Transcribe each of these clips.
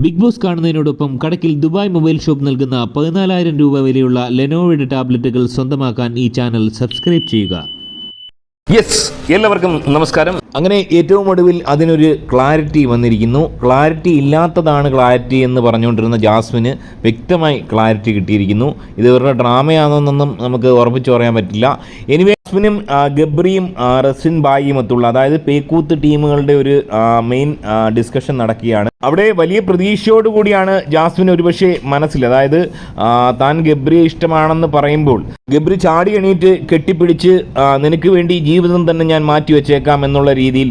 Big Boss കാണുന്നതിനോടൊപ്പം കടക്കിൽ Dubai mobile shop നൽകുന്ന പതിനാലായിരം രൂപ വിലയുള്ള ലെനോവയുടെ ടാബ്ലറ്റുകൾ സ്വന്തമാക്കാൻ ഈ ചാനൽ സബ്സ്ക്രൈബ് ചെയ്യുക. യെസ് എല്ലാവർക്കും നമസ്കാരം. അങ്ങനെ ഏറ്റവും ഒടുവിൽ അതിനൊരു ക്ലാരിറ്റി വന്നിരിക്കുന്നു. ക്ലാരിറ്റി ഇല്ലാത്തതാണ് ക്ലാരിറ്റി എന്ന് പറഞ്ഞുകൊണ്ടിരുന്ന ജാസ്മിന് വ്യക്തമായി ക്ലാരിറ്റി കിട്ടിയിരിക്കുന്നു. ഇത് ഇവരുടെ ഡ്രാമയാണെന്നൊന്നും നമുക്ക് ഉറപ്പിച്ച് പറയാൻ പറ്റില്ല. എനിവേ ജാസ്മിനും ഗബ്രിയും റസിൻ ബായിയും ഒത്തുള്ള അതായത് പേക്കൂത്ത് ടീമുകളുടെ ഒരു മെയിൻ ഡിസ്കഷൻ നടക്കുകയാണ്. അവിടെ വലിയ പ്രതീക്ഷയോടുകൂടിയാണ് ജാസ്മിൻ ഒരുപക്ഷെ മനസ്സിൽ അതായത് താൻ ഗബ്രിയെ ഇഷ്ടമാണെന്ന് പറയുമ്പോൾ. ഗബ്രി ചാടി എണീറ്റ് കെട്ടിപ്പിടിച്ച് നിനക്ക് വേണ്ടി ജീവിതം തന്നെ ഞാൻ മാറ്റി വെച്ചേക്കാം എന്നുള്ള രീതിയിൽ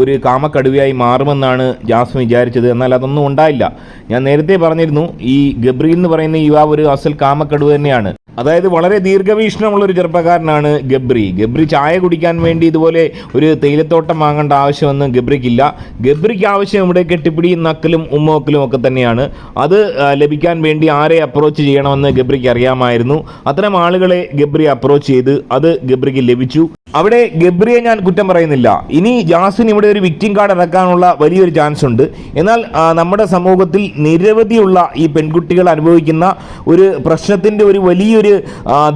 ഒരു കാമക്കടുവയായി മാറുമെന്നാണ് ജാസ്മിൻ വിചാരിച്ചത്. എന്നാൽ അതൊന്നും ഉണ്ടായില്ല. ഞാൻ നേരത്തെ പറഞ്ഞിരുന്നു ഈ ഗബ്രി എന്ന് പറയുന്ന യുവാവ് ഒരു അസൽ കാമക്കടുവ തന്നെയാണ്. അതായത് വളരെ ദീർഘവീക്ഷണമുള്ള ഒരു ചെറുപ്പക്കാരനാണ് ഗബ്രി. ഗബ്രി ചായ കുടിക്കാൻ വേണ്ടി ഇതുപോലെ ഒരു തേയിലത്തോട്ടം വാങ്ങേണ്ട ആവശ്യമൊന്നും ഗബ്രിക്കില്ല. ഗബ്രിക്ക് ആവശ്യം ഇവിടെ കെട്ടിപ്പിടിയും നക്കലും ഉമ്മോക്കലും ഒക്കെ തന്നെയാണ്. അത് ലഭിക്കാൻ വേണ്ടി ആരെ അപ്രോച്ച് ചെയ്യണമെന്ന് ഗബ്രിക്ക് അറിയാമായിരുന്നു. അത്തരം ആളുകളെ ഗബ്രി അപ്രോച്ച് ചെയ്ത് അത് ഗബ്രിക്ക് ലഭിച്ചു. അവിടെ ഗബ്രിയെ ഞാൻ കുറ്റം പറയുന്നില്ല. ഇനി ജാസിന് ഇവിടെ ഒരു വിക്ടിം കാർഡ് ഇറക്കാനുള്ള വലിയൊരു ചാൻസ് ഉണ്ട്. എന്നാൽ നമ്മുടെ സമൂഹത്തിൽ നിരവധിയുള്ള ഈ പെൺകുട്ടികൾ അനുഭവിക്കുന്ന ഒരു പ്രശ്നത്തിന്റെ ഒരു വലിയൊരു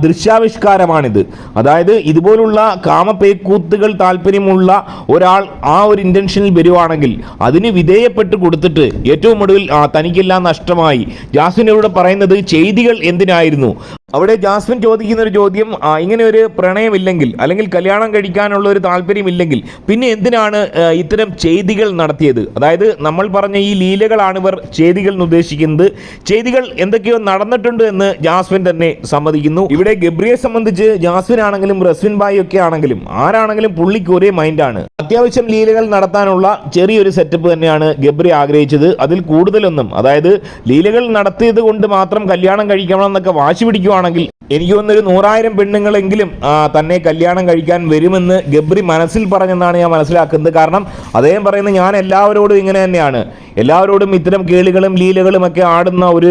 ദൃശ്യാവിഷ്കാരമാണിത്. അതായത് ഇതുപോലുള്ള കാമപേക്കൂത്തുകൾ താല്പര്യമുള്ള ഒരാൾ ആ ഒരു ഇന്റൻഷനിൽ വരുവാണെങ്കിൽ അതിന് വിധേയപ്പെട്ട് കൊടുത്തിട്ട് ഏറ്റവും ഒടുവിൽ തനിക്കെല്ലാം നഷ്ടമായി. ജാസിനോട് പറയുന്നത് ചെയ്തികൾ എന്തിനായിരുന്നു? അവിടെ ജാസ്മിൻ ചോദിക്കുന്ന ഒരു ചോദ്യം ഇങ്ങനെ ഒരു പ്രണയമില്ലെങ്കിൽ അല്ലെങ്കിൽ കല്യാണം കഴിക്കാനുള്ള ഒരു താല്പര്യമില്ലെങ്കിൽ പിന്നെ എന്തിനാണ് ഇത്തരം ചെയ്തികൾ നടത്തിയത്? അതായത് നമ്മൾ പറഞ്ഞ ഈ ലീലകളാണ് ഇവർ ചെയ്തികൾ എന്ന് ഉദ്ദേശിക്കുന്നത്. ചെയ്തികൾ എന്തൊക്കെയോ നടന്നിട്ടുണ്ട് എന്ന് ജാസ്മിൻ തന്നെ സമ്മതിക്കുന്നു. ഇവിടെ ഗബ്രിയെ സംബന്ധിച്ച് ജാസ്മിൻ ആണെങ്കിലും റസ്വിൻ ബായി ഒക്കെ ആണെങ്കിലും ആരാണെങ്കിലും പുള്ളിക്ക് ഒരേ മൈൻഡാണ് അത്യാവശ്യം ലീലകൾ നടത്താനുള്ള ചെറിയൊരു സെറ്റപ്പ് തന്നെയാണ് ഗബ്രി ആഗ്രഹിച്ചത്. അതിൽ കൂടുതലൊന്നും അതായത് ലീലകൾ നടത്തിയത് കൊണ്ട് മാത്രം കല്യാണം കഴിക്കണം എന്നൊക്കെ വാശി പിടിക്കുവാണെങ്കിൽ എനിക്ക് തോന്നുന്നൊരു നൂറായിരം പെണ്ണുങ്ങളെങ്കിലും തന്നെ കല്യാണം കഴിക്കാൻ വരുമെന്ന് ഗബ്രി മനസ്സിൽ പറഞ്ഞെന്നാണ് ഞാൻ മനസ്സിലാക്കുന്നത്. കാരണം അദ്ദേഹം പറയുന്നത് ഞാൻ എല്ലാവരോടും ഇങ്ങനെ തന്നെയാണ്. എല്ലാവരോടും ഇത്തരം കേളികളും ലീലകളും ഒക്കെ ആടുന്ന ഒരു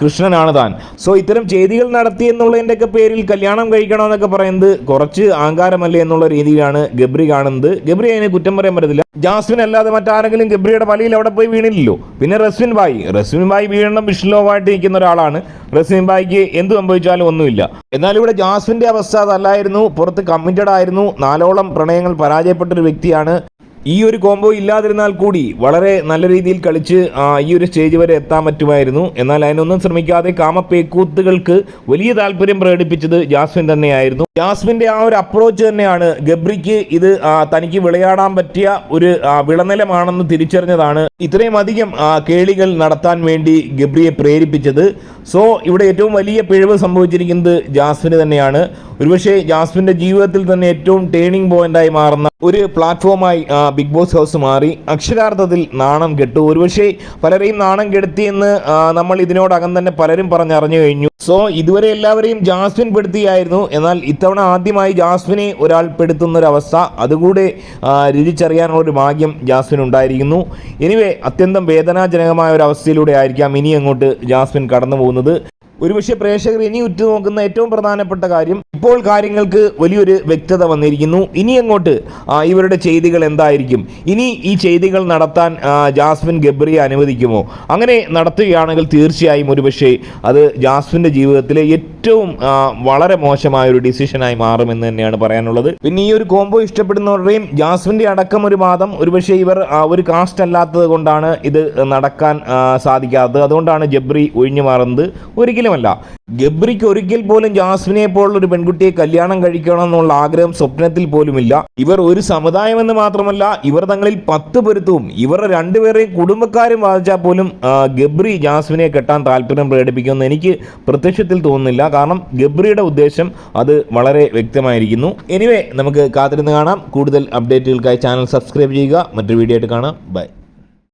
കൃഷ്ണനാണ് താൻ. സോ ഇത്തരം ചെയ്തികൾ നടത്തി എന്നുള്ളതിന്റെ ഒക്കെ പേരിൽ കല്യാണം കഴിക്കണമെന്നൊക്കെ പറയുന്നത് കുറച്ച് അഹങ്കാരമല്ലേ എന്നുള്ള രീതിയിലാണ് ഗബ്രി കാണുന്നത്. ഗബ്രി അതിനെ കുറ്റം പറയാൻ പറ്റത്തില്ല. ജാസ്മിൻ അല്ലാതെ മറ്റാരെങ്കിലും ഗബ്രിയുടെ വലയിൽ അവിടെ പോയി വീണില്ലല്ലോ. പിന്നെ റസ്വിൻ ബായി. റസ്വിൻ ബായി വീഴണം വിഷ്ണുവായിട്ട് നിൽക്കുന്ന ഒരാളാണ്. റസ്വിൻ ബായിക്ക് എന്ത് സംഭവിച്ചാലും ഒന്നുമില്ല. എന്നാൽ ഇവിടെ ജാസ്മിന്റെ അവസ്ഥ അതല്ലായിരുന്നു. പുറത്ത് കമ്മിറ്റഡ് ആയിരുന്നു. നാലോളം പ്രണയങ്ങൾ പരാജയപ്പെട്ടൊരു വ്യക്തിയാണ്. ഈ ഒരു കോംബോ ഇല്ലാതിരുന്നാൽ കൂടി വളരെ നല്ല രീതിയിൽ കളിച്ച് ഈ ഒരു സ്റ്റേജ് വരെ എത്താൻ പറ്റുമായിരുന്നു. എന്നാൽ അതിനൊന്നും ശ്രമിക്കാതെ കാമപ്പേക്കൂത്തുകൾക്ക് വലിയ താല്പര്യം പ്രകടിപ്പിച്ചത് ജാസ്മിൻ തന്നെയായിരുന്നു. ജാസ്മിന്റെ ആ ഒരു അപ്രോച്ച് തന്നെയാണ് ഗബ്രിക്ക് ഇത് തനിക്ക് വിളയാടാൻ പറ്റിയ ഒരു വിളനിലമാണെന്ന് തിരിച്ചറിഞ്ഞതാണ് ഇത്രയും അധികം കേളികൾ നടത്താൻ വേണ്ടി ഗബ്രിയെ പ്രേരിപ്പിച്ചത്. സോ ഇവിടെ ഏറ്റവും വലിയ പിഴവ് സംഭവിച്ചിരിക്കുന്നത് ജാസ്മിന് തന്നെയാണ്. ഒരുപക്ഷെ ജാസ്മിന്റെ ജീവിതത്തിൽ തന്നെ ഏറ്റവും ടേണിംഗ് പോയിന്റായി മാറുന്ന ഒരു പ്ലാറ്റ്ഫോമായി ബിഗ് ബോസ് ഹൗസ് മാറി. അക്ഷരാർത്ഥത്തിൽ നാണം കെട്ടു. ഒരുപക്ഷെ പലരെയും നാണം കെടുത്തിയെന്ന് നമ്മൾ ഇതിനോടകം തന്നെ പലരും പറഞ്ഞറിഞ്ഞു കഴിഞ്ഞു. സോ ഇതുവരെ എല്ലാവരെയും ജാസ്മിൻ പെടുത്തിയായിരുന്നു. എന്നാൽ ഇത്തവണ ആദ്യമായി ജാസ്മിനെ ഒരാൾ പെടുത്തുന്ന ഒരു അവസ്ഥ അതുകൂടെ രുചിച്ചറിയാനുള്ള ഒരു ഭാഗ്യം ജാസ്മിൻ ഉണ്ടായിരിക്കുന്നു. എനിവേ അത്യന്തം വേദനാജനകമായ ഒരു അവസ്ഥയിലൂടെ ആയിരിക്കാം ഇനി അങ്ങോട്ട് ജാസ്മിൻ കടന്നു പോകുന്നത് ഒരുപക്ഷെ പ്രേക്ഷകർ ഇനി ഉറ്റുനോക്കുന്ന ഏറ്റവും പ്രധാനപ്പെട്ട കാര്യം ഇപ്പോൾ കാര്യങ്ങൾക്ക് വലിയൊരു വ്യക്തത വന്നിരിക്കുന്നു. ഇനി അങ്ങോട്ട് ഇവരുടെ ചെയ്തികൾ എന്തായിരിക്കും? ഇനി ഈ ചെയ്തികൾ നടത്താൻ ജാസ്മിൻ ഗബ്രിയെ അനുവദിക്കുമോ? അങ്ങനെ നടത്തുകയാണെങ്കിൽ തീർച്ചയായും ഒരുപക്ഷെ അത് ജാസ്മിന്റെ ജീവിതത്തിലെ ഏറ്റവും ആ, വളരെ മോശമായ ഒരു ഡിസിഷനായി മാറുമെന്ന് തന്നെയാണ് പറയാനുള്ളത്. പിന്നെ ഈ ഒരു കോംബോ ഇഷ്ടപ്പെടുന്നവരുടെയും ജാസ്മിന്റെ അടക്കം ഒരു വാദം. ഒരുപക്ഷെ ഇവർ ഒരു കാസ്റ്റ് അല്ലാത്തത് കൊണ്ടാണ് ഇത് നടക്കാൻ സാധിക്കാത്തത്. അതുകൊണ്ടാണ് ജബ്രി ഒഴിഞ്ഞു മാറുന്നത്. ഒരിക്കലുമല്ല. ഗബ്രിക്ക് ഒരിക്കൽ പോലും ജാസ്മിനെ പോലുള്ള ഒരു പെൺകുട്ടിയെ കല്യാണം കഴിക്കണം എന്നുള്ള ആഗ്രഹം സ്വപ്നത്തിൽ പോലുമില്ല. ഇവർ ഒരു സമുദായം എന്ന് മാത്രമല്ല ഇവർ തങ്ങളിൽ പത്ത് പൊരുത്തവും ഇവരുടെ രണ്ടുപേരെയും കുടുംബക്കാരും വാദിച്ചാൽ പോലും ഗബ്രി ജാസ്മിനെ കെട്ടാൻ താല്പര്യം പ്രകടിപ്പിക്കുമെന്ന് എനിക്ക് പ്രത്യക്ഷത്തിൽ തോന്നുന്നില്ല. കാരണം ഗബ്രിയുടെ ഉദ്ദേശം അത് വളരെ വ്യക്തമായിരിക്കുന്നു. എനിവേ നമുക്ക് കാത്തിരുന്ന് കാണാം. കൂടുതൽ അപ്ഡേറ്റുകൾക്കായി ചാനൽ സബ്സ്ക്രൈബ് ചെയ്യുക. മറ്റൊരു വീഡിയോ ആയിട്ട് കാണാം. ബൈ